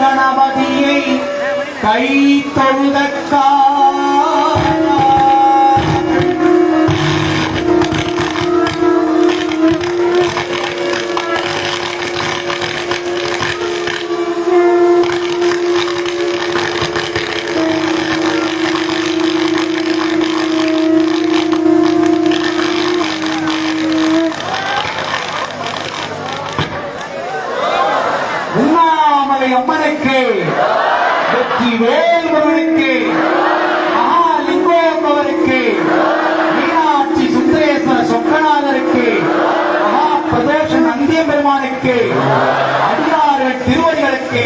கணபதியை கை தொழுதக்கா பெருமானுக்கு அடியார்கள் திருவடிகளுக்கு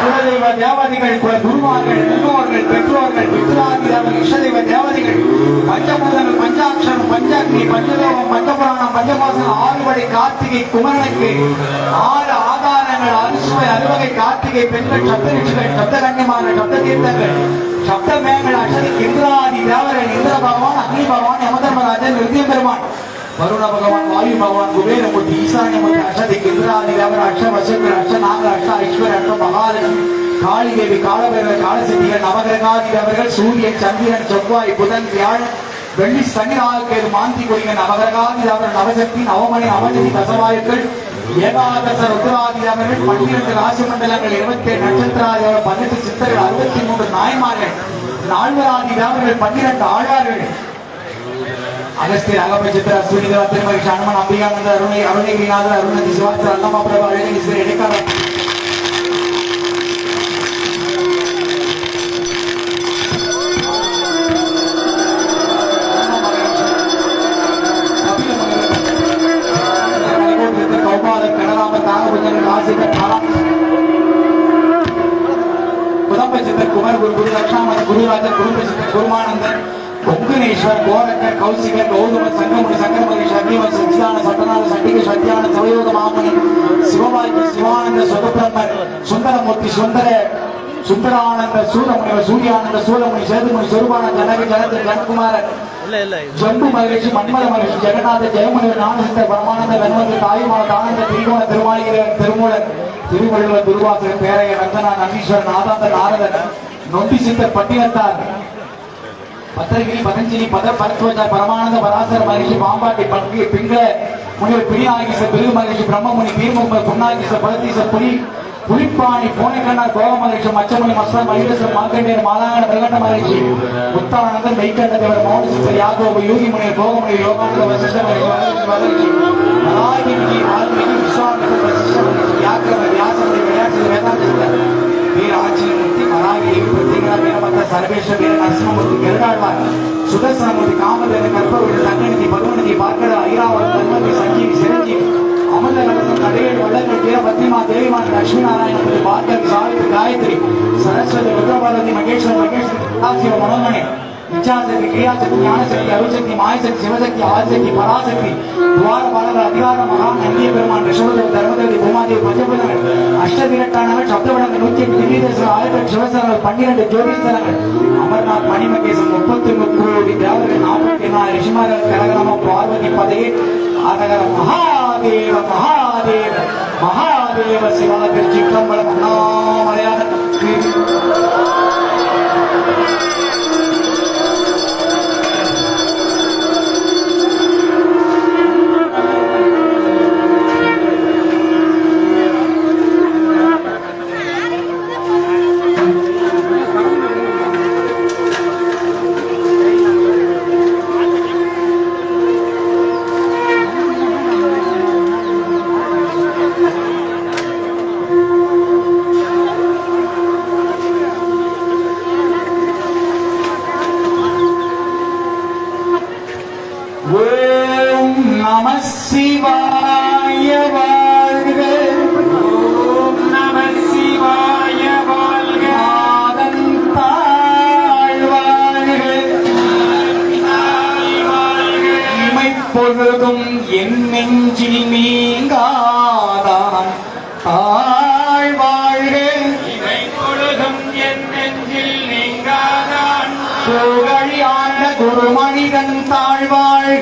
குலதெய்வ தேவதைகள் குல குருமார்கள் முன்னோர்கள் பெற்றோர்கள் பித்ராதிதேவர்கள் இஷ்டதெய்வ தேவதைகள் பஞ்சபூதங்கள் பஞ்சாட்சரம் பஞ்சாக்னி பஞ்சதேவம் பஞ்சபுராணம் பஞ்சமாசனம் ஆறுபடை கார்த்திகை குமரனுக்கு ஆறு ஆதாரங்கள் அறுசுவை அறுவகை கார்த்திகை பெண்கள் சப்த ரிஷிகள் சப்த கண்ணியமான சப்த தீர்த்தங்கள் சப்த மேகங்கள் அஷதி இந்திராதி தேவர்கள் இந்திர பகவான் அக்னி பகவான் யமதர்மராஜன் நிருத்திய பெருமான் வருண பகவான் வாயு பகவான் குபேரமூர்த்தி ஈசான்யமூர்த்தி அஷதி இந்திராதி தேவர் அக்ஷ வசக்கர் அக்ஷ நாக அக்ஷ ஐஸ்வர் அக்ஷ மகாலட்சுமி காளி தேவி காலபைரவர் காலசித்திகள் நவகிரகாதி தேவர்கள் சூரியன் சந்திரன் செவ்வாய் புதன் வியாழன் வெள்ளி சனி நாளுக்கு மாந்தி கொடிங்க நவகிரகாதி தேவர் நவசக்தி நவமணி நவஜதி தசவாயுக்கள் ஏகாதச ருத்ராதி தேவர்கள் பன்னிரண்டு ராசி மண்டலங்கள் இருபத்தி ஏழு நட்சத்திராதி தேவர்கள் பதினெட்டு சித்தர்கள் அறுபத்தி மூன்று நாய்மார்கள் நால்வராதி தேவர்கள் பன்னிரண்டு ஆழ்வார்கள் ಅಗಸ್ತ್ಯ ರಂಗಪಚಿತ್ರ ಸುನಿದ ತಿರುಮಗಿ ಕ್ಷಣಮನ ಅಭಿಗಾನದ ಅರುಣಿ ಅರುಣಿಗಿನಾದ ಅರುಣಿ ಶಿವಾಸ್ತ್ರ ಅಲ್ಲಮ ಪ್ರಭಾ ಅರುಣಿಗಿಸಿದ ಎಣಿಕಾರ கொங்குனேஸ்வர் கோரக்கர் கௌசிகர் கௌதம சங்கமுனி சங்கரமகேஷ் அக்னிவன் சச்சிதான சட்டநாத சண்டிகை சத்யான சவயோக மாமணி சிவபாக்கி சிவானந்த சுகபிரம்மர் சுந்தரமூர்த்தி சுந்தர சுந்தரானந்த சூரமுனிவர் சூரியானந்த சூரமுனி ஜனக ஜனதர் ஜனகுமாரர் இல்ல இல்ல ஜம்பு மகிழ்ச்சி மன்மத மகிழ்ச்சி ஜெகநாத ஜெயமுனிவர் ஞானசித்தர் பரமானந்த வெண்மதி தாயுமான ஆனந்த திரிகோண திருமாளிகர் திருமூலர் திருவள்ளுவர் துர்வாசகர் பேரையர் ரங்கனா நந்தீஸ்வரன் நாதாந்த நாரதர் நொண்டி சித்தர் பட்டினத்தார் பத்திரகிரி பதஞ்சலி பத பரத்வஜ பரமானந்த பராசர மகிழ்ச்சி பாம்பாட்டி பங்கு பிங்க முனிவர் பிரிநாயகீசர் பெருகு மகிழ்ச்சி பிரம்மமுனி பீர்முக புன்னாகிச பரதீசர் புலி புலிப்பாணி பூனைக்கண்ணார் கோக மகிழ்ச்சி மச்சமுனி மஸ்தர் மகிழேசர் மார்க்கண்டேயர் மாலாங்கன பிரகண்ட மகிழ்ச்சி உத்தானந்தர் மெய்கண்ட தேவர் மௌனசித்தர் யாகோப யோகி முனிவர் கோகமுனி யோகானந்த வசிஷ்ட மகிழ்ச்சி மகிழ்ச்சி மலாகிரி வால்மீகி வசிஷ்ட மகிழ்ச்சி வியாக்கிரம வியாசமுனி விளையாட்டு வேதாந்த வீர ஆச்சரியமூர்த்தி மராகிரி பிரத்யேகா வீரமத்த சர்வேஸ்வர வீர நரசிம்மூர்த்தி கருடாழ்வார் சுதர்சனமூர்த்தி காமதேவ இச்சாசக்தி கிரியாசக்தி ஞானசக்தி அருள்சக்தி மாயசக்தி சிவசக்தி ஆதிசக்தி பராசக்தி துவார பாலகர் அதிகார மகா நந்திய பெருமான் ரிஷபதேவ தர்மதேவி பூமாதேவி பஞ்சபுதங்கள் அஷ்டவீரட்டானவர் சப்தவடங்கள் நூத்தி எட்டு திவ்யதேசம் ஆயிரத்தி சிவசரங்கள் பன்னிரண்டு ஜோதிஸ்தலங்கள் அமர்நாத் மணிமகேசன் முப்பத்தி முக்கோடி தேவர்கள் நாற்பத்தி நாலு ரிஷிமார்கள் கரகரம பார்வதி பதையே அரகர மகாதேவ மகாதேவ மகாதேவ சிவா திருச்சிற்றம்பலம் அண்ணாமலையான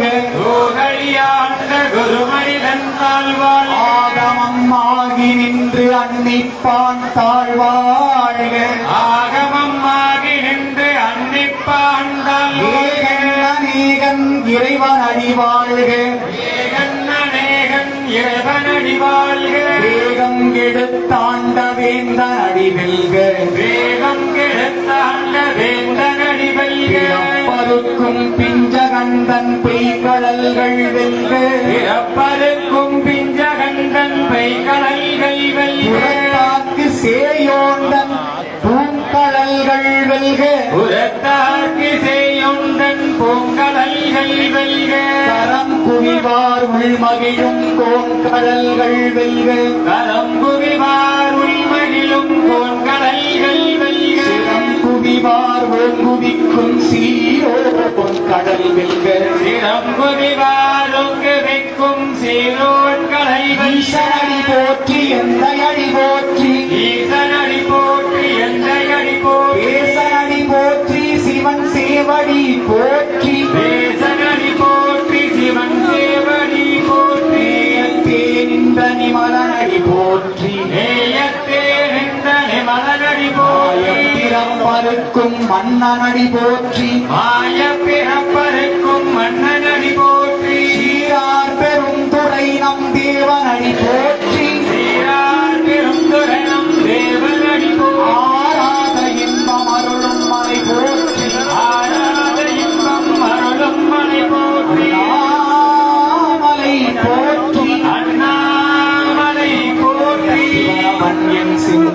வாழ்க புகழியாண்ட குரு நாள் வாழ்க ஆகமம் ஆகி நின்று அன்னிப்பான் தாழ்வாழ்க ஆகமம் ஆகி நின்று அன்னிப்பாண்டால் ஏகன் அநேகன் இறைவன் அடிவாழ்க. ஏகன் இறைவனடி வாழ்க வேகம் எடுத்தாண்ட வேந்தன் அடிவெல்க. வேகம் கெடுத்தாண்ட வேந்தனடி வெல்க பிறப்பருக்கும் பிஞ்சகந்தன் பெய்கடல்கள் வெல்க. பிறப்பருக்கும் பிஞ்சகண்டன் பெய்கடல்கள் வெல்க. புறத்தாக்கு சேயோந்தன் பூங்கடல்கள் வெல்க. உரத்தாக்கு செய்யுண்டன் பூங்கடல்கள் வெல்க. கரம் குவிவார் உள்மகிழும் கோங்கடல்கள் வெல்க. கரம்புவிவார் உள்மகிழும் பூங்கடல்கள் வெல்க சிரம் குவிவார் ஓங்குவிக்கும் சீரோ கடல் வெல்க. சிறம்புவிவாருக்கு வைக்கும் சீரோன் கடல்கள் ஈசனடி போற்றி எந்த போற்றி ஆயத்திரம் பருக்கும் மன்னனடி போற்றி. மாய பிறப்பருக்கும் மன்னனடி போற்றி. பெரும் துறை நம் தேவனடி போற்றி.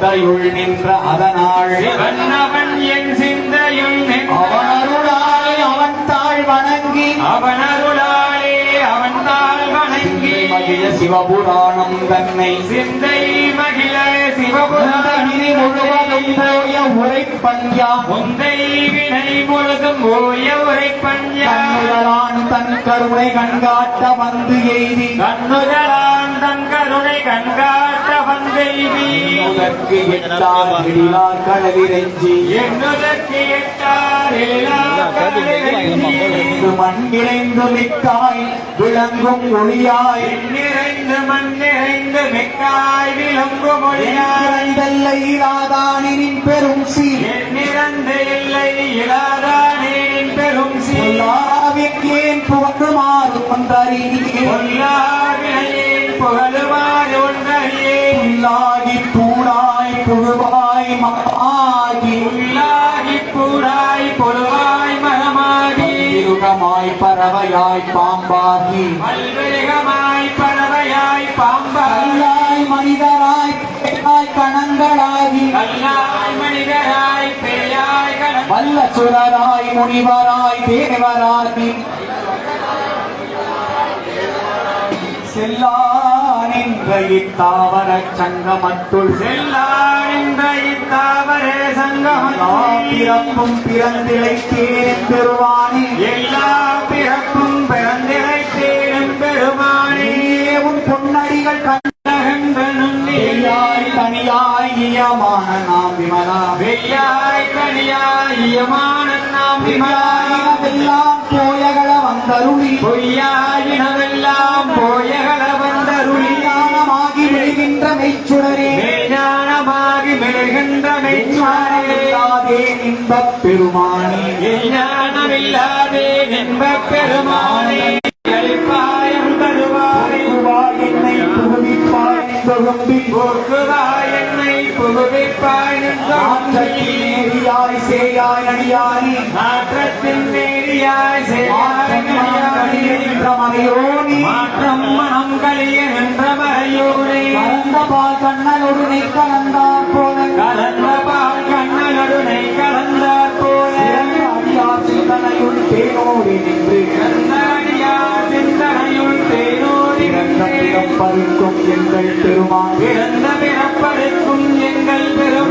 சிந்தையுள் நின்ற அதனாள். சிவன்னவன் என் சிந்தையுள் நின்ற அவன் அவன் தாழ் வணங்கி. அவன் அருளாலே அவன் தாழ் வணங்கி. மகிழ சிவபுராணம் தன்னை. சிந்தை மகிழ உந்தகிரி முழுவதும் சிவபுராணம் போய உரைப்பஞ்சா முந்தை வினை முழுதும் ஓய உரை பஞ்சா கண்ணுதலான் தன் கருணை கண்காட்ட வந்து எய்தி. கண்ணுதலான் தன் கருணை கண்காட்ட வந்து எய்தி எட்டார் விடியார் கடலிரெஞ்சி என்னுதற்கு எட்டாரில் இங்கு மண் நிறைந்து மிக்காய் விளங்கும் ஒளியாய். நிறைந்து மண் நிறைந்து மிக்காய் விளங்கு மொழியாய் நிறைந்தல்லை இராதானின் பெரும் சீர். எண்ணிறந்து இல்லை இலாதானேன் பெரும் சொல்லாவிற்கேன் புகழுமாறு கொண்டறியே சொல்லாவினையேன் பறவையாய் பாம்பாகி. பல்வேகமாய் பறவையாய் பாம்பாய் மனிதராய் கணங்களாகி. மனிதராய் பேயாய் வல்ல சுரராய் முனிவராய் தேவராகி. செல்லானின்ற இத்தாவர சங்கமத்துள். செல்லானின்ற இத்தாவரே எல்லா சங்கமம் பிறப்பும் பிறந்திழைத்தேன் பெறுவானே. எல்லா மெய்ச்சுடரே. மெய்ஞானமாகி மெழுகின்ற மெய்ஞானே ஞானமில்லாதே இன்பப் பெருமானே ஞானமில்லாதே என்ப பெருமானே அளிப்பாயம் தருவாய் என்னை புகுவிப்பாய் தொழும்பி போக்குவாய் என்னை நேரியாய் சேயாய் அடியானே. மாற்றத்தின் நேரியாய் மாற்றம் செய்யாய் என்ற மலையோனே மாற்றம் மனம் கலிய என்ற மறையோனே கலந்த பால் கண்ணனொருனை கலந்தார் போல. கலந்த பால் கண்ணனுடனை கலந்தார் போல. அடியார் சிந்தனையுள் தேனோடி நின்று. சிந்தனையுள் எங்கள் பெருமான்.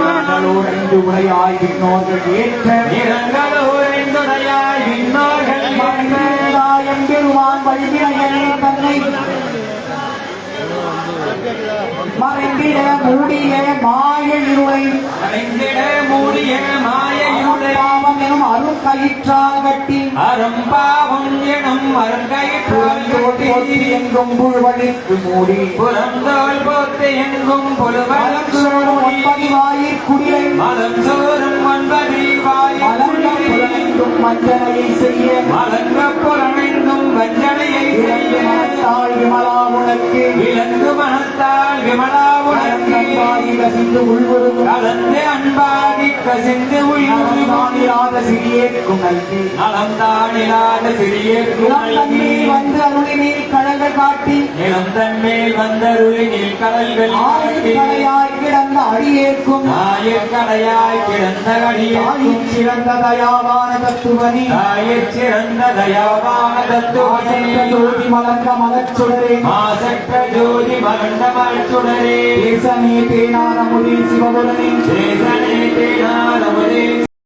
எங்கள் பெருமானோ உரையாய் விண்ணோர்கள் ஏற்ற இரங்களோரைந்துடையாய் விண்ணோர்கள் மறைந்தாயம் பெருமான் வழிவினையனே தன்னை மறைந்திட மூடிய மாய இருளை. மறைந்திட மூடிய மாய பாவம் எனும் அருள் கயிற்றால் கட்டி அரும்பாவம் எனும் கட்டி எங்கும் புழுவழித்து மூடி. புறந்தோல் போத்து எங்கும் புலுவலம் மலர்ச்சோடும் ஒன்பது வாயிற் குடிலை மலம் சோறும் ஒன்பதில் மலர்ந்த வாயில் புலனைந்தும் மஞ்சனையை செய்ய. மலங்க புலனைந்தும் வஞ்சனையை இறந்து மனத்தாள் விமலா உனக்கு. விலங்கு மனத்தால் விமலா உனக்கு. கலந்தாய் கசிந்து உள்வருகும் சிறியேற்கும் நல்கி நலம் தானிலாத சிறிய இளம் தன்மையில் வந்து அருளினீர் கழல்கள் காட்டி நிலம் தன்மேல் வந்தருளி நீல் கடல்கள் ஆயுட்களையாய் கிடந்த அடியேற்கும். ஆயக்கடையாய் கிடந்த அடியும் சிறந்த தயாவான தத்துவனி. தாயச் சிறந்த தயாவான தத்துவனே. ஜோதி மலர்ந்த மலச்சுடரே மாசற்ற ஜோதி மகண்ட மழ்ச்சுடரே தேசனே தேனான முடி சிவபுரனே. தேசனே தேனாரமுதே